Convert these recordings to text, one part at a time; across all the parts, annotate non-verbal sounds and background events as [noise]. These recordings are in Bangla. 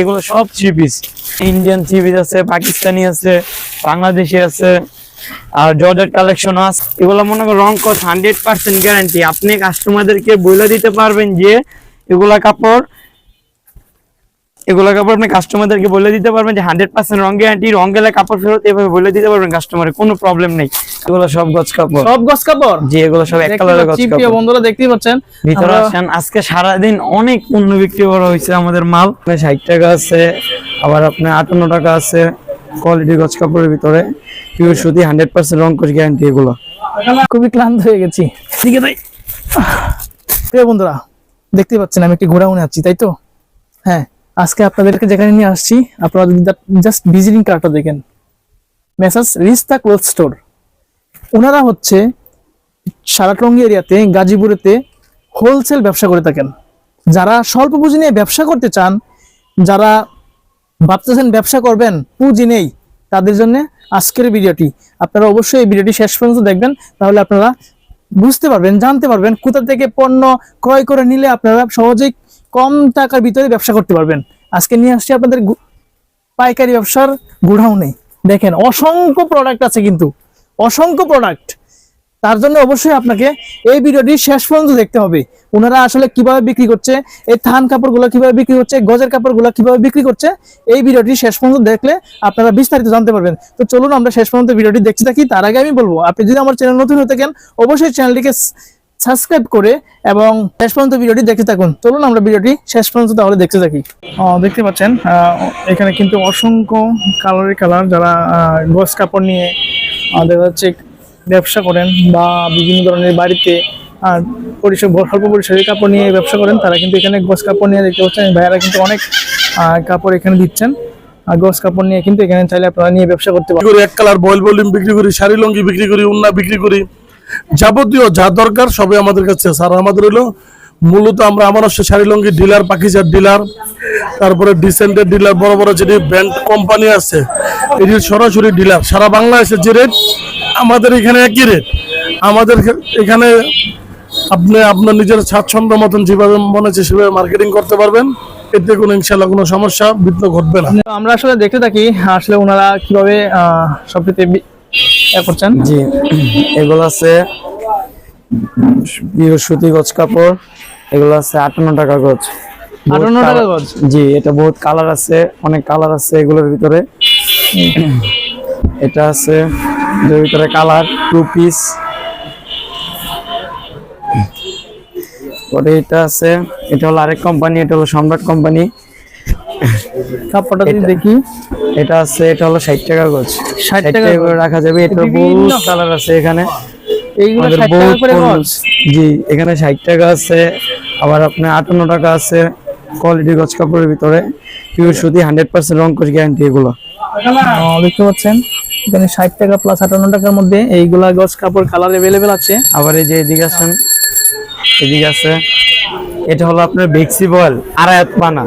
এগুলো সব থ্রি ইন্ডিয়ান থ্রি আছে, পাকিস্তানি আছে, বাংলাদেশি আছে, আর জর্জেট কালেকশন আছে। এগুলো মনে করো রং কস হান্ড্রেড পার্সেন্ট গ্যারান্টি আপনি কাস্টমারদেরকে বলে দিতে পারবেন যে এগুলা কাপড়, এগুলো কাপড় আপনি কাস্টমারদেরকে বলে দিতে পারবেন যে হান্ড্রেড পার্সেন্ট রং গ্যারান্টি রং গেলে কাপড় ফেরত এভাবে বলে দিতে পারবেন কাস্টমারের কোনো প্রবলেম নেই। এগুলো সব গজ কাপড়। সব কাপড়? জি এগুলো সব এক দেখতে কালারের গজ কাপড়। বন্ধুরা দেখতেই পাচ্ছেন। ভিতরে আসেন আজকে অনেক পণ্য বিক্রি করা হয়েছে আমাদের মাল। টাকা আছে আবার আপনার আটান্ন টাকা আছে কোয়ালিটি গজ কাপড়ের ভিতরে। পিওর সুতি রং গ্যারান্টি এগুলো। খুবই ক্লান্ত হয়ে গেছি। ঠিক আছে প্রিয় বন্ধুরা দেখতে পাচ্ছেন আমি একটি ঘোড়াউনে আছি তাই তো? হ্যাঁ আজকে আপনাদেরকে যেখানে নিয়ে আসছি আপনারা যদি জাস্ট ভিজিটিং কার্ডটা দেখেন। মেসাজ রিস্তা ক্লোথ স্টোর ওনারা হচ্ছে সারাটঙ্গি এরিয়াতে, গাজীপুরেতে হোলসেল ব্যবসা করে থাকেন। যারা স্বল্প পুঁজি নিয়ে ব্যবসা করতে চান, যারা ভাবতেছেন ব্যবসা করবেন, পুঁজি নেই, তাদের জন্য আজকের ভিডিওটি। আপনারা অবশ্যই এই ভিডিওটি শেষ পর্যন্ত দেখবেন, তাহলে আপনারা বুঝতে পারবেন, জানতে পারবেন কোথা থেকে পণ্য ক্রয় করে নিলে আপনারা সহজেই কম টাকার ভিতরে ব্যবসা করতে পারবেন। আজকে নিয়ে আসছি আপনাদের পাইকারি ব্যবসার গোডাউনে দেখেন, অসংখ্য প্রোডাক্ট আছে কিন্তু। অসংখ্য প্রোডাক্ট তার জন্য অবশ্যই আপনাকে এই ভিডিওটি শেষ পর্যন্ত দেখতে হবে। ওনারা আসলে কীভাবে বিক্রি করছে, এই থান কাপড়গুলো কীভাবে বিক্রি করছে, গজের কাপড়গুলো কীভাবে বিক্রি করছে, এই ভিডিওটি শেষ পর্যন্ত দেখলে আপনারা বিস্তারিত জানতে পারবেন। তো চলুন আমরা শেষ পর্যন্ত ভিডিওটি দেখতে থাকি। তার আগে আমি বলব, আপনি যদি আমার চ্যানেল নতুন হয়ে থাকেন, অবশ্যই চ্যানেলটিকে সাবস্ক্রাইব করে এবং শেষ পর্যন্ত ভিডিওটি দেখতে থাকুন। চলুন আমরা ভিডিওটি শেষ পর্যন্ত তাহলে দেখতে থাকি। দেখতে পাচ্ছেন এখানে কিন্তু অসংখ্য কালারের কালার যারা গজ কাপড় নিয়ে আমাদের হচ্ছে ব্যবসা করেন বা বিভিন্ন ধরনের বাড়িতে পরিসর স্বল্প পরিসরের কাপড় নিয়ে ব্যবসা করেন, তারা কিন্তু এখানে গস কাপড় নিয়ে দেখতে পাচ্ছেন, ভাইয়ারা কিন্তু অনেক কাপড় এখানে দিচ্ছেন আর গস কাপড় নিয়ে কিন্তু এখানে চাইলে আপনারা নিয়ে ব্যবসা করতে পারেন এক কালার বয়েল ভলিউম বিক্রি করি, শাড়ি লঙ্গি বিক্রি করি, উন্না বিক্রি করি, যাবতীয় যা দরকার সবই আমাদের কাছে। আর আমাদের হলো মূলত আমরা আমার হচ্ছে শাড়ি লঙ্গি ডিলার পাকিজার ডিলার তারপরে ডিসেন্টের ডিলার বড় বড় যেটি ব্র্যান্ড কোম্পানি আছে এটি সরাসরি ডিলার। সারা বাংলাদেশে যে রেট আমাদের এখানে একই রেট আমাদের এখানে আপনি আপনার নিজের স্বাচ্ছন্দ্য মতন যেভাবে মনে হচ্ছে সেভাবে মার্কেটিং করতে পারবেন। এতে কোনো ইনশাল্লাহ কোনো সমস্যা বিঘ্ন ঘটবে না। আমরা আসলে দেখতে থাকি আসলে ওনারা কীভাবে আহ, সবকিছু বি- ইয়ে করছেন। জি এগুলো আছে সুতি গজ কাপড় এগুলো আছে আটান্ন টাকা গজ। 58 টাকা গজ? জি এটা বহুত কালার আছে অনেক কালার আছে এগুলোর ভিতরে। এটা আছে এর ভিতরে কালার টু পিস পরে এটা আছে এটা হলো আরেক কোম্পানি এটা হলো সম্রাট কোম্পানি কাপড়টা যদি দেখি। এটা আছে এটা হলো ষাট টাকা গজ। ষাট টাকা করে রাখা যাবে এটা বহুত কালার আছে এখানে। এইগুলো 60 টাকা করে গজ জি এখানে ষাট টাকা আছে আবার আপনার আটান্ন টাকা আছে কোয়ালিটি গজ কাপড়ের ভিতরে। পিওর সুতি হান্ড্রেড পার্সেন্ট রং কোচ গ্যারান্টি এগুলো। দেখতে পাচ্ছেন এখানে ষাট টাকা প্লাস আটান্ন টাকার মধ্যে এইগুলা গজ কাপড় কালার এভেলেবেল আছে। আবার এই যে এদিকে আসেন এদিকে আছে এটা হলো আপনার বেক্সি বয়েল আড়ায়াত পানা।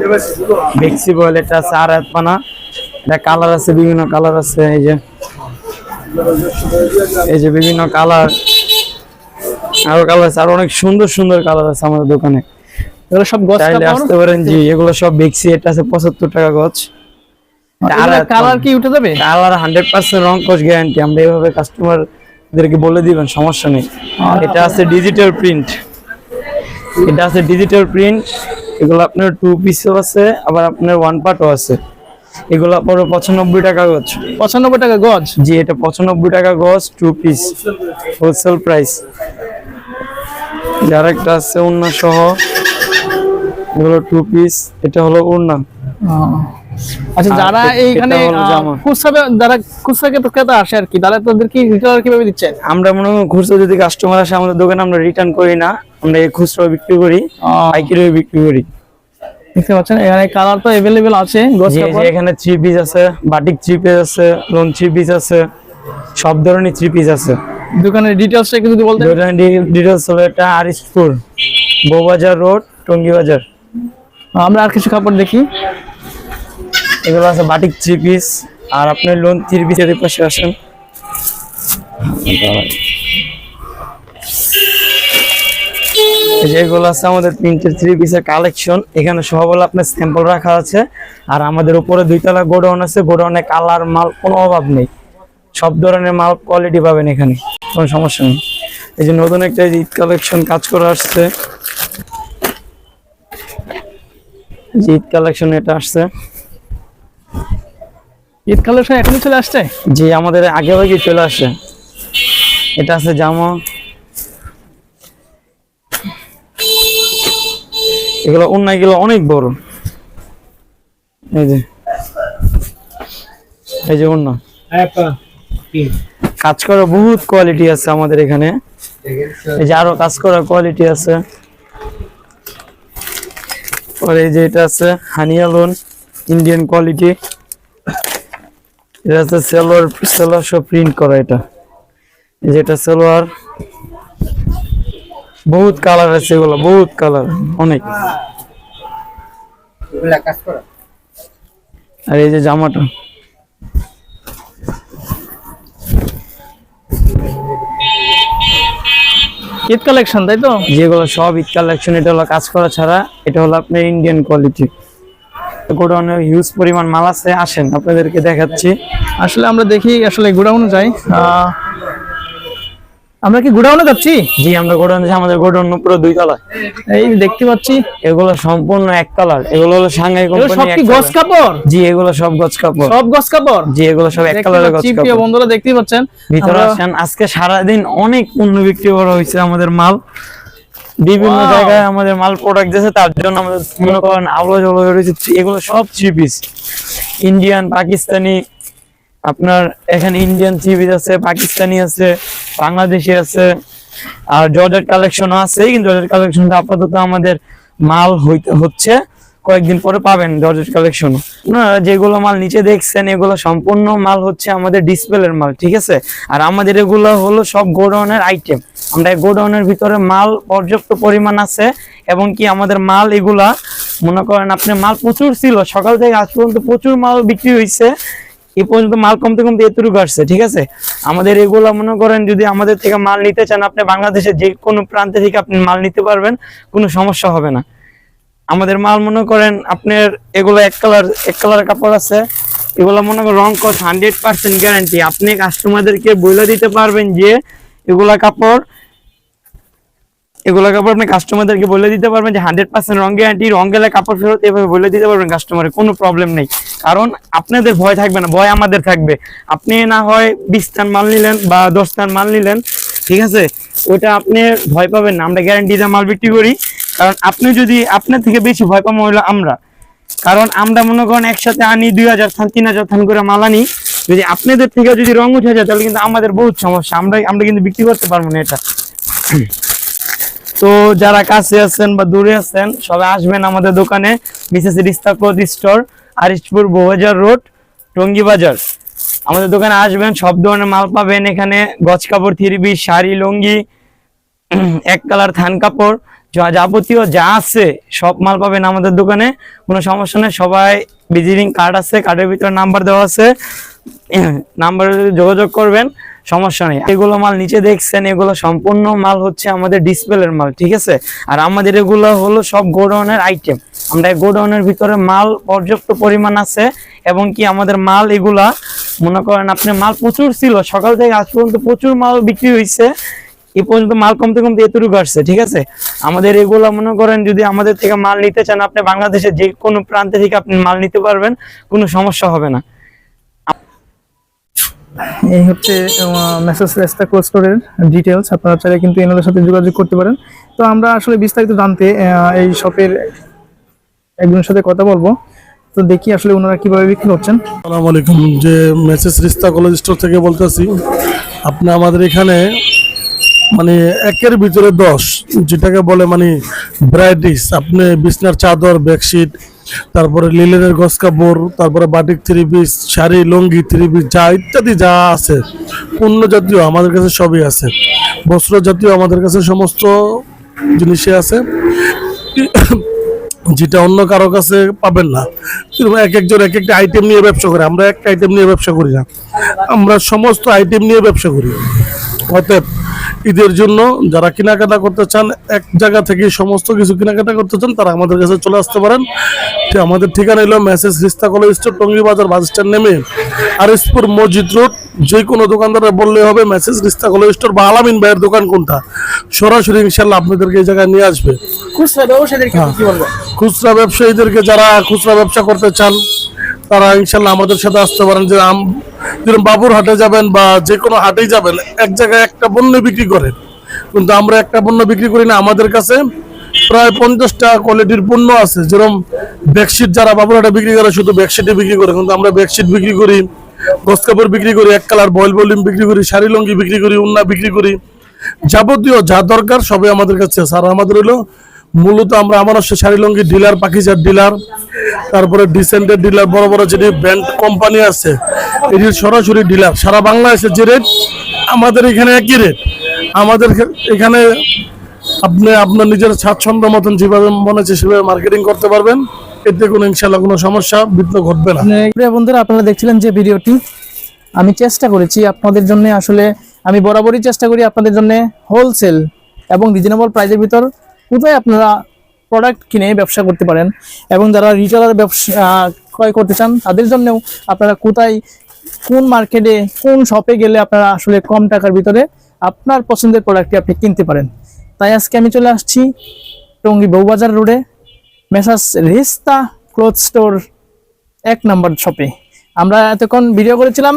বেক্সি বয়েল এটা আছে আড়ায়াত পানা। এটা কালার আছে বিভিন্ন কালার আছে এই যে। এই যে বিভিন্ন কালার আরও কালার আছে আরও অনেক সুন্দর সুন্দর কালার আছে আমাদের দোকানে। এগুলো সব চাইলে আসতে পারেন জি এগুলো সব বেক্সি এটা আছে পঁচাত্তর টাকা গজ কালার কি উঠে যাবে? কালার হান্ড্রেড পার্সেন্ট রং কোচ গ্যারান্টি আমরা এইভাবে বলে দিবেন সমস্যা নেই। এটা আছে ডিজিটাল প্রিন্ট এটা আছে ডিজিটাল প্রিন্ট এগুলো আপনার টু পিসও আছে আবার আপনার ওয়ান পার্টও আছে। এগুলো পড়ো পঁচানব্বই টাকা গজ পঁচানব্বই টাকা গজ জি এটা পঁচানব্বই টাকা গজ টু পিস হোলসেল প্রাইস যার একটা আছে উন্না সহ। এগুলো টু পিস এটা হলো উন্না। আচ্ছা যারা এইখানে খুচরা যারা খুচরা ক্রেতা আসে আর কি তাহলে তাদের কি রিটেলার কীভাবে আমরা মনে হয় খুচরো যদি কাস্টমার আসে আমাদের দোকানে আমরা রিটার্ন করি না। আমরা খুচরো বিক্রি করি পাইকারি বিক্রি করি। দেখতে পাচ্ছেন এখানে কালার তো এভেলেবেল আছে এখানে থ্রি পিস আছে বাটিক থ্রি পিস আছে লোন থ্রি পিস আছে সব ধরনের থ্রি পিস আছে। দোকানের ডিটেলসটা একটু যদি বলতেন। ডিটেলস হলো এটা আরিসপুর বউবাজার রোড টঙ্গি বাজার আমরা আর কিছু কাপড় দেখি। এগুলো আছে বাটিক থ্রি পিস আর আপনার লোন থ্রি পিস এর পাশে আসেন। এই যে এগুলো আছে আমাদের প্রিন্টের থ্রি পিসের কালেকশন এখানে সব হলো আপনার স্যাম্পল রাখা আছে। আর আমাদের উপরে দুইতলা গোডাউন আছে গোডাউনে কালার মাল কোনো অভাব নেই। সব ধরনের মাল কোয়ালিটি পাবেন এখানে কোনো সমস্যা নেই। এই যে নতুন একটা ঈদ কালেকশন কাজ করে আসছে। যে ঈদ কালেকশন এটা আসছে। ঈদ কালেকশন এখনই চলে আসছে? যে আমাদের আগে আগে চলে আসে এটা আছে জামা। এগুলো অন্যায়গুলো অনেক বড়। এই যে এই যে অন্য কাজ করা বহুত কোয়ালিটি আছে আমাদের এখানে। এই যে আরও কাজ করা কোয়ালিটি আছে। পরে এই যে এটা আছে হানিয়া লোন ইন্ডিয়ান কোয়ালিটি এটা হচ্ছে সেলোয়ার সেলোয়ার সব প্রিন্ট করা এটা। এই যে এটা সেলোয়ার বহুত কালার আছে এগুলো বহুত কালার অনেক। আর এই যে জামাটা। ঈদ কালেকশন তাই তো? যেগুলো সব ঈদ কালেকশন এটা হলো কাজ করা ছাড়া এটা হলো আপনার ইন্ডিয়ান কোয়ালিটি গোডাউনে হিউজ পরিমাণ মাল আছে আসেন আপনাদেরকে দেখাচ্ছি। আসলে আমরা দেখি আসলে গোডাউনে যাই। আহ, আমরা কি গোডাউনে যাচ্ছি? জি আমরা গোডাউনে আমাদের গোডাউন পুরো দুই তলা এই দেখতে পাচ্ছি। এগুলো সম্পূর্ণ এক কালার এগুলো হলো সাংহাই এগুলো সব কোম্পানি কি গস কাপড়? জি এগুলো সব গছ কাপড়। সব গস কাপড়? জি এগুলো সব এক দেখতে কালারের গছ পাচ্ছি প্রিয় বন্ধুরা দেখতেই পাচ্ছেন। ভিতরে আসেন। আজকে সারাদিন অনেক পণ্য বিক্রি করা হয়েছে আমাদের মাল। বিভিন্ন জায়গায় আমাদের মাল প্রোডাক্ট দিয়েছে তার জন্য আমাদের মনে করেন আলো জল রয়েছে এগুলো সব থ্রি পিস ইন্ডিয়ান পাকিস্তানি আপনার এখানে ইন্ডিয়ান পিস আছে পাকিস্তানি আছে বাংলাদেশি আছে, আর জর্জেট কালেকশনও আছে কিন্তু জর্জেট কালেকশনটা আপাতত আমাদের মাল হইতে হচ্ছে, কয়েকদিন পরে পাবেন জর্জেট কালেকশন যেগুলো মাল নিচে দেখছেন, এগুলো সম্পূর্ণ মাল হচ্ছে আমাদের ডিসপ্লের মাল, ঠিক আছে? আর আমাদের এগুলো হলো সব গোডাউনের আইটেম আমরা গোডাউনের ভিতরে মাল পর্যাপ্ত পরিমাণ আছে, এবং কি আমাদের মাল এগুলা, মনে করেন আপনি মাল প্রচুর ছিল, সকাল থেকে আজ পর্যন্ত প্রচুর মাল বিক্রি হয়েছে এই পর্যন্ত মাল কমতে কমতে এতটুকু আসছে, ঠিক আছে? আমাদের এগুলা মনে করেন যদি আমাদের থেকে মাল নিতে চান, আপনি বাংলাদেশের যে কোনো প্রান্তে থেকে আপনি মাল নিতে পারবেন, কোনো সমস্যা হবে না। আমাদের মাল মনে করেন আপনার এগুলো এক কালার এক কালার কাপড় আছে, এগুলো মনে করেন রং কস হান্ড্রেড পার্সেন্ট গ্যারান্টি আপনি কাস্টমারদেরকে বলে দিতে পারবেন যে এগুলা কাপড়, এগুলো কাপড় আপনি কাস্টমারদেরকে বলে দিতে পারবেন যে হান্ড্রেড পার্সেন্ট রং গ্যারান্টি রং গেলে কাপড় ফেরত এভাবে বলে দিতে পারবেন কাস্টমারের কোনো প্রবলেম নেই। কারণ আপনাদের ভয় থাকবে না, ভয় আমাদের থাকবে। আপনি না হয় বিশ টান মাল নিলেন বা দশ টান মাল নিলেন, ঠিক আছে? ওটা আপনি ভয় পাবেন না, আমরা গ্যারান্টি দিয়ে মাল বিক্রি করি। কারণ আপনি যদি, আপনার থেকে বেশি ভয় পাবো হলো আমরা। কারণ আমরা মনে করেন একসাথে আনি, দুই হাজার থান, তিন হাজার থান করে মাল আনি। যদি আপনাদের থেকে যদি রং উঠে যায়, তাহলে কিন্তু আমাদের বহুত সমস্যা। আমরা আমরা কিন্তু বিক্রি করতে পারব না এটা। [clears throat] তো যারা কাছে আছেন বা দূরে আছেন, সবাই আসবেন আমাদের দোকানে Mrs Rista store Arishpur Boubazar road, Tongi Bazar. আমাদের দোকানে আসবেন, সব ধরনের মাল পাবেন এখানে। গজ কাপড়, থিরবি, শাড়ি, লুঙ্গি, এক কালার থান কাপড়, যা যাবতীয় যা আছে, সব মাল পাবেন আমাদের দোকানে। কোনো সমস্যা নেই, সবাই ভিজিটিং কার্ড আছে কার্ডের ভিতরে নাম্বার দেওয়া আছে। [clears throat] নাম্বারে যোগাযোগ করবেন। সমস্যা নেই। এগুলো মাল নিচে দেখছেন, এগুলো সম্পূর্ণ মাল হচ্ছে আমাদের ডিসপ্লের মাল, ঠিক আছে? আর আমাদের এগুলো হলো সব গোডাউনের আইটেম আমরা গোডাউনের ভিতরে মাল পর্যাপ্ত পরিমাণ আছে এবং কি আমাদের মাল এগুলা, মনে করেন আপনি মাল প্রচুর ছিল, সকাল থেকে আজ পর্যন্ত প্রচুর মাল বিক্রি হয়েছে এ পর্যন্ত মাল কমতে কমতে এতটুকু আসছে, ঠিক আছে? আমাদের এগুলা মনে করেন যদি আমাদের থেকে মাল নিতে চান, আপনি বাংলাদেশের যে কোনো প্রান্তে থেকে আপনি মাল নিতে পারবেন, কোনো সমস্যা হবে না। এই হচ্ছে মেসেজ রেস্তা কোল্ড স্টোরের ডিটেলস আপনারা চাইলে কিন্তু এনাদের সাথে যোগাযোগ করতে পারেন। তো আমরা আসলে বিস্তারিত জানতে এই শপের একজনের সাথে কথা বলব। তো দেখি আসলে ওনারা কীভাবে বিক্রি করছেন। আসসালামু আলাইকুম। যে মেসেজ রিস্তা কলেজ স্টোর থেকে বলতেছি, আপনি আমাদের এখানে মানে একের ভিতরে দশ। যেটাকে বলে মানে ভ্যারাইটিস আপনি বিছনার চাদর বেডশিট তারপরে লিলেনের গস কাপড়, তারপরে batik three piece sari, lungi three piece যা ইত্যাদি যা আছে পণ্য জাতীয় আমাদের কাছে সবই আছে। বস্ত্র জাতীয় আমাদের কাছে সমস্ত জিনিসই আছে। যেটা অন্য কারও কাছে পাবেন না। এক একজন এক একটা আইটেম নিয়ে ব্যবসা করে। আমরা একটা আইটেম নিয়ে ব্যবসা করি না। আমরা সমস্ত আইটেম নিয়ে ব্যবসা করি। অতএব ঈদের জন্য যারা কেনাকাটা করতে চান এক জায়গা থেকে সমস্ত কিছু কেনাকাটা করতে চান তারা আমাদের কাছে চলে আসতে পারেন। আমাদের ঠিকানা হলো messrs Rista college store Tongi বাজার বাস স্ট্যান্ড নেমে আরিসপুর মসজিদ রোড। যে কোনো দোকানদারে বললে হবে মেসেজ রিস্তা কলেজ স্টোর বা আলামিন ভাইয়ের দোকান কোনটা। সরাসরি ইনশাল্লাহ আপনাদেরকে এই জায়গায় নিয়ে আসবে। খুচরা ব্যবসায়ীদেরকে আপনি খুচরা ব্যবসায়ীদেরকে যারা খুচরা ব্যবসা করতে চান তারা ইনশাল্লাহ আমাদের সাথে আসতে পারেন যে যেরকম বাবুর হাটে যাবেন বা যে কোনো হাটেই যাবেন, এক জায়গায় একটা পণ্য বিক্রি করেন। কিন্তু আমরা একটা পণ্য বিক্রি করি না, আমাদের কাছে প্রায় পঞ্চাশটা কোয়ালিটির পণ্য আছে। যেরকম বেডশিট যারা বাবুর হাটে বিক্রি করে, শুধু বেডশিটে বিক্রি করে। কিন্তু আমরা বেডশিট বিক্রি করি গস কাপড় বিক্রি করি, এক কালার বয়েল ভলিউম বিক্রি করি, শাড়ি লঙ্গি বিক্রি করি, উন্না বিক্রি করি। যাবতীয় যা দরকার সবই আমাদের কাছে আছে। আর আমাদের হলো মূলত আমরা আমার হচ্ছে শাড়ি লঙ্গি ডিলার পাখিজার ডিলার, তারপরে ডিসেন্টের ডিলার, বড় বড় যেটি ব্র্যান্ড কোম্পানি আছে, এটির সরাসরি ডিলার। সারা বাংলাদেশে যে রেট, আমাদের এখানে একই রেট। আমাদের এখানে আপনি আপনার নিজের স্বাচ্ছন্দ্য মতন যেভাবে মনে হচ্ছে সেভাবে মার্কেটিং করতে পারবেন। এতে কোনো ইনশাল্লাহ কোনো সমস্যা বিঘ্ন ঘটবে না। বন্ধুরা, আপনারা দেখছিলেন যে ভিডিওটি। আমি চেষ্টা করেছি আপনাদের জন্য আসলে, আমি বরাবরই চেষ্টা করি আপনাদের জন্য হোলসেল এবং রিজনেবল প্রাইসের ভিতর কোথায় আপনারা প্রোডাক্ট কিনে ব্যবসা করতে পারেন এবং যারা রিটেলার ব্যবসা ক্রয় করতে চান, তাদের জন্যও আপনারা কোথায়, কোন মার্কেটে কোন শপে গেলে আপনারা আসলে কম টাকার ভিতরে আপনার পছন্দের প্রোডাক্টটি আপনি কিনতে পারেন। তাই আজকে আমি চলে আসছি টঙ্গী বউবাজার রোডে মেসাস রিস্তা ক্লথ স্টোর এক নাম্বার শপে আমরা এতক্ষণ ভিডিও করেছিলাম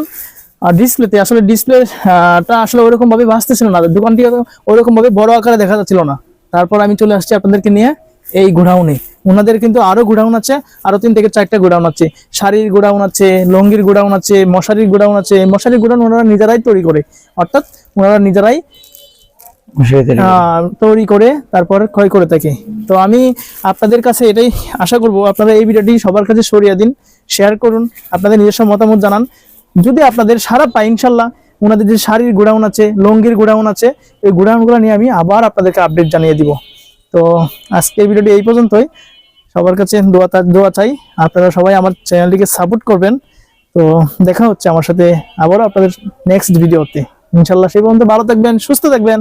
ডিসপ্লেতে আসলে ডিসপ্লেটা আসলে ওরকম ভাবে ভাসতেছিল না। দোকানটি ওরকম ভাবে বড় আকারে দেখা যাচ্ছিল না। তারপর আমি চলে আসছি আপনাদেরকে নিয়ে এই গোডাউনে। ওনাদের কিন্তু আরও গোডাউন আছে আরও তিন থেকে চারটা গোডাউন আছে। শাড়ির গোডাউন আছে লঙ্গির গোডাউন আছে মশারির গোডাউন আছে। মশারির গোডাউন ওনারা নিজেরাই তৈরি করে। অর্থাৎ ওনারা নিজেরাই আহ, তৈরি করে তারপর ক্ষয় করে থাকে। তো আমি আপনাদের কাছে এটাই আশা করব আপনারা এই ভিডিওটি সবার কাছে সরিয়ে দিন শেয়ার করুন আপনাদের নিজস্ব মতামত জানান। যদি আপনাদের সারা পাই ইনশাল্লাহ ওনাদের যে শাড়ির গোডাউন আছে, লঙ্গির গোডাউন আছে, এই গোডাউনগুলো নিয়ে আমি আবার আপনাদেরকে আপডেট জানিয়ে দিব। তো আজকে এই ভিডিওটি এই পর্যন্তই। সবার কাছে দোয়া দোয়া চাই। আপনারা সবাই আমার চ্যানেলটিকে সাপোর্ট করবেন। তো দেখা হচ্ছে আমার সাথে আবারও আপনাদের নেক্সট ভিডিওতে ইনশাল্লাহ সেই পর্যন্ত ভালো থাকবেন, সুস্থ থাকবেন।